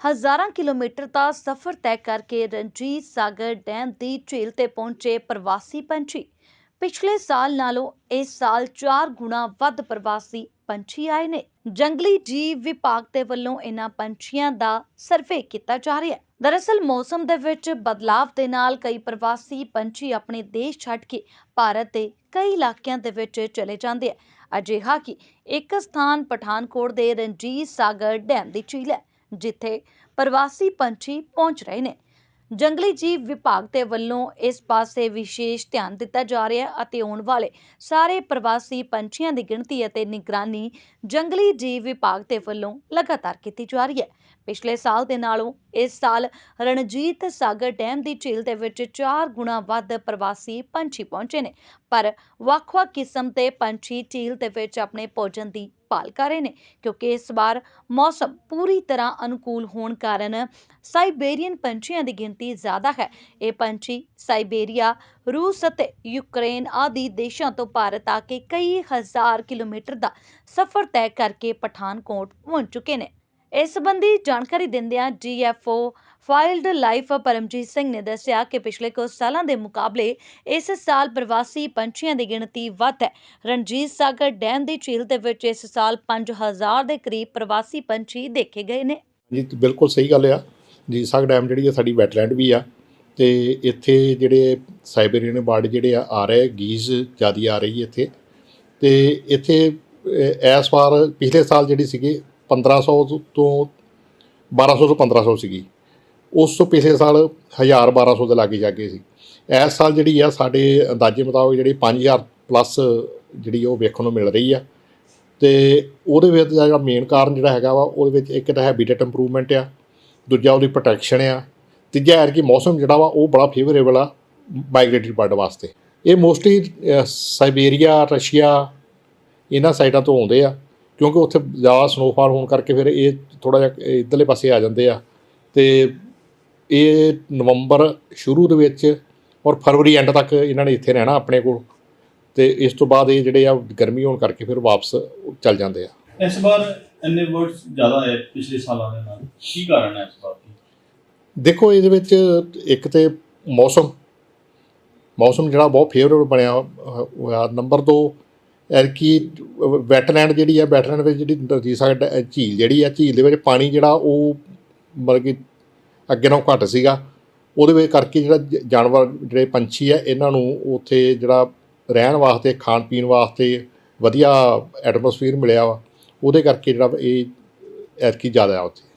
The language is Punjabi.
ਹਜ਼ਾਰਾਂ ਕਿਲੋਮੀਟਰ ਦਾ ਸਫ਼ਰ ਤੈਅ ਕਰਕੇ ਰਣਜੀਤ ਸਾਗਰ ਡੈਮ ਦੀ ਝੀਲ ਤੇ ਪਹੁੰਚੇ ਪ੍ਰਵਾਸੀ ਪੰਛੀ। ਪਿਛਲੇ ਸਾਲ ਨਾਲੋਂ ਇਸ ਸਾਲ 4 ਗੁਣਾ ਵੱਧ ਪ੍ਰਵਾਸੀ ਪੰਛੀ ਆਏ ਨੇ। ਜੰਗਲੀ ਜੀਵ ਵਿਭਾਗ ਦੇ ਵੱਲੋਂ ਇਹਨਾਂ ਪੰਛੀਆਂ ਦਾ ਸਰਵੇ ਕੀਤਾ ਜਾ ਰਿਹਾ ਹੈ। ਦਰਅਸਲ, ਮੌਸਮ ਦੇ ਵਿੱਚ ਬਦਲਾਵ ਦੇ ਨਾਲ ਕਈ ਪ੍ਰਵਾਸੀ ਪੰਛੀ ਆਪਣੇ ਦੇਸ਼ ਛੱਡ ਕੇ ਭਾਰਤ ਦੇ ਕਈ ਇਲਾਕਿਆਂ ਦੇ ਵਿੱਚ ਚਲੇ ਜਾਂਦੇ ਆ। ਅਜਿਹਾ ਕਿ ਇੱਕ ਸਥਾਨ ਪਠਾਨਕੋਟ ਦੇ ਰਣਜੀਤ ਸਾਗਰ ਡੈਮ ਦੀ ਝੀਲ ਹੈ। ਜਿੱਥੇ ਪ੍ਰਵਾਸੀ ਪੰਛੀ ਪਹੁੰਚ ਰਹੇ ਨੇ। ਜੰਗਲੀ ਜੀਵ ਵਿਭਾਗ ਦੇ ਵੱਲੋਂ ਇਸ ਪਾਸੇ ਵਿਸ਼ੇਸ਼ ਧਿਆਨ ਦਿੱਤਾ ਜਾ ਰਿਹਾ ਹੈ ਅਤੇ ਆਉਣ ਵਾਲੇ ਸਾਰੇ ਪ੍ਰਵਾਸੀ ਪੰਛੀਆਂ ਦੀ ਗਿਣਤੀ ਅਤੇ ਨਿਗਰਾਨੀ ਜੰਗਲੀ ਜੀਵ ਵਿਭਾਗ ਦੇ ਵੱਲੋਂ ਲਗਾਤਾਰ ਕੀਤੀ ਜਾ ਰਹੀ ਹੈ। ਪਿਛਲੇ ਸਾਲ ਦੇ ਨਾਲੋਂ ਇਸ ਸਾਲ ਰਣਜੀਤ ਸਾਗਰ ਡੈਮ ਦੀ ਝੀਲ ਦੇ ਵਿੱਚ 4 ਗੁਣਾ ਵੱਧ ਪ੍ਰਵਾਸੀ ਪੰਛੀ ਪਹੁੰਚੇ ਨੇ, ਪਰ ਵੱਖ-ਵੱਖ ਕਿਸਮ ਦੇ ਪੰਛੀ ਝੀਲ ਦੇ ਵਿੱਚ ਆਪਣੇ ਭੋਜਨ ਦੀ ਭਾਲ ਕਰ ਰਹੇ ਨੇ, ਕਿਉਂਕਿ ਇਸ ਵਾਰ ਮੌਸਮ ਪੂਰੀ ਤਰ੍ਹਾਂ ਅਨੁਕੂਲ ਹੋਣ ਕਾਰਨ ਸਾਈਬੇਰੀਅਨ ਪੰਛੀਆਂ ਦੀ ਗਿਣਤੀ ਜ਼ਿਆਦਾ ਹੈ। ਇਹ ਪੰਛੀ ਸਾਈਬੇਰੀਆ ਰੂਸ ਅਤੇ ਯੂਕਰੇਨ ਆਦਿ ਦੇਸ਼ਾਂ ਤੋਂ ਭਾਰਤ ਆ ਕੇ ਕਈ ਹਜ਼ਾਰ ਕਿਲੋਮੀਟਰ ਦਾ ਸਫ਼ਰ ਤੈਅ ਕਰਕੇ ਪਠਾਨਕੋਟ ਪਹੁੰਚ ਚੁੱਕੇ ਨੇ। ਇਸ ਸੰਬੰਧੀ ਜਾਣਕਾਰੀ ਦਿੰਦਿਆਂ G F O wildlife Paramjit Singh ਨੇ ਦੱਸਿਆ ਕਿ ਪਿਛਲੇ ਕੁਝ ਸਾਲਾਂ ਦੇ ਮੁਕਾਬਲੇ ਇਸ ਸਾਲ ਪ੍ਰਵਾਸੀ ਪੰਛੀਆਂ ਦੀ ਗਿਣਤੀ ਵੱਧ ਹੈ। ਰਣਜੀਤ ਸਾਗਰ ਡੈਮ ਦੀ ਝੀਲ ਦੇ ਵਿੱਚ ਇਸ ਸਾਲ 5000 ਦੇ ਕਰੀਬ ਪ੍ਰਵਾਸੀ ਪੰਛੀ ਦੇਖੇ ਗਏ ਨੇ। ਜੀ ਬਿਲਕੁਲ ਸਹੀ ਗੱਲ ਆ। ਜੀ ਸਾਗ ਡੈਮ ਜਿਹੜੀ ਆ ਸਾਡੀ ਵੈਟਲੈਂਡ ਵੀ ਆ ਤੇ ਇੱਥੇ ਜਿਹੜੇ ਸਾਈਬੇਰੀਅਨ ਬਰਡ ਜਿਹੜੇ ਆ ਆ ਰਹੇ ਗੀਜ਼ ਜਿਆਦੀ ਆ ਰਹੀ ਇੱਥੇ। ਤੇ ਇੱਥੇ ਇਸ ਵਾਰ ਪਿਛਲੇ ਸਾਲ ਜਿਹੜੀ ਸੀਗੀ 1500 ਤੋਂ 1200 ਤੋਂ 1500 ਸੀਗੀ। ਉਸ ਤੋਂ ਪਿਛਲੇ ਸਾਲ 1000 1200 ਦੇ ਲਾਗੇ ਜਾ ਕੇ ਸੀ। ਇਸ ਸਾਲ ਜਿਹੜੀ ਆ, ਸਾਡੇ ਅੰਦਾਜ਼ੇ ਮੁਤਾਬਕ ਜਿਹੜੀ 5000 ਪਲੱਸ ਜਿਹੜੀ ਉਹ ਵੇਖਣ ਨੂੰ ਮਿਲ ਰਹੀ ਆ। ਤੇ ਉਹਦੇ ਵਿੱਚ ਜਿਹੜਾ ਮੇਨ ਕਾਰਨ ਜਿਹੜਾ ਹੈਗਾ ਵਾ, ਉਹਦੇ ਵਿੱਚ ਇੱਕ ਤਾਂ ਹੈਬਿਟੇਟ ਇੰਪਰੂਵਮੈਂਟ ਆ, ਦੂਜਾ ਉਹਦੀ ਪ੍ਰੋਟੈਕਸ਼ਨ ਆ, ਤੀਜਾ ਹੈ ਕਿ ਮੌਸਮ ਜਿਹੜਾ ਵਾ, ਉਹ ਬੜਾ ਫੇਵਰੇਬਲ ਆ ਮਾਈਗ੍ਰੇਟਰੀ ਬਰਡ ਵਾਸਤੇ। ਇਹ ਮੋਸਟਲੀ ਸਾਈਬੇਰੀਆ ਰਸ਼ੀਆ ਇਹਨਾਂ ਸਾਈਡਾਂ ਤੋਂ ਆਉਂਦੇ ਆ। ਕਿਉਂਕਿ ਉੱਥੇ ਜ਼ਿਆਦਾ ਸਨੋਫਾਲ ਹੋਣ ਕਰਕੇ ਫਿਰ ਇਹ ਥੋੜਾ ਜਿਹਾ ਇਧਰਲੇ ਪਾਸੇ ਆ ਜਾਂਦੇ ਆ। ਤੇ ਇਹ ਨਵੰਬਰ ਸ਼ੁਰੂ ਦੇ ਵਿੱਚ ਔਰ ਫਰਵਰੀ ਐਂਡ ਤੱਕ ਇਹਨਾਂ ਨੇ ਇੱਥੇ ਰਹਿਣਾ ਆਪਣੇ ਕੋਲ। ਤੇ ਇਸ ਤੋਂ ਬਾਅਦ ਇਹ ਜਿਹੜੇ ਆ ਗਰਮੀ ਹੋਣ ਕਰਕੇ ਫਿਰ ਵਾਪਸ ਚੱਲ ਜਾਂਦੇ ਆ। ਇਸ ਵਾਰ ਇੰਨੇ ਵਰਡਸ ਜ਼ਿਆਦਾ ਹੈ ਪਿਛਲੇ ਸਾਲਾਂ ਦੇ ਨਾਲ। ਕੀ ਕਾਰਨ ਹੈ ਇਸ ਵਾਰ? ਦੇਖੋ ਇਹਦੇ ਵਿੱਚ ਇੱਕ ਤੇ ਮੌਸਮ। ਮੌਸਮ ਜਿਹੜਾ ਬਹੁਤ ਫੇਵਰੇਬਲ ਬਣਿਆ ਹੋਇਆ। ਨੰਬਰ 2 ਐਰਕੀ ਵੈਟਲੈਂਡ ਜਿਹੜੀ ਆ ਵੈਟਲੈਂਡ ਵਿੱਚ ਜਿਹੜੀ ਨਦੀ ਝੀਲ ਜਿਹੜੀ ਆ, ਝੀਲ ਦੇ ਵਿੱਚ ਪਾਣੀ ਜਿਹੜਾ ਉਹ ਮਤਲਬ ਕਿ ਅੱਗੇ ਨਾਲੋਂ ਘੱਟ ਸੀਗਾ। ਉਹਦੇ ਵਿੱਚ ਕਰਕੇ ਜਿਹੜਾ ਜ- ਜਾਨਵਰ ਜਿਹੜੇ ਪੰਛੀ ਆ, ਇਹਨਾਂ ਨੂੰ ਉੱਥੇ ਜਿਹੜਾ ਰਹਿਣ ਵਾਸਤੇ, ਖਾਣ ਪੀਣ ਵਾਸਤੇ ਵਧੀਆ ਐਟਮੋਸਫੀਅਰ ਮਿਲਿਆ ਵਾ। ਉਹਦੇ ਕਰਕੇ ਜਿਹੜਾ ਇਹ ਐਤਕੀ ਜ਼ਿਆਦਾ ਆ ਉੱਥੇ।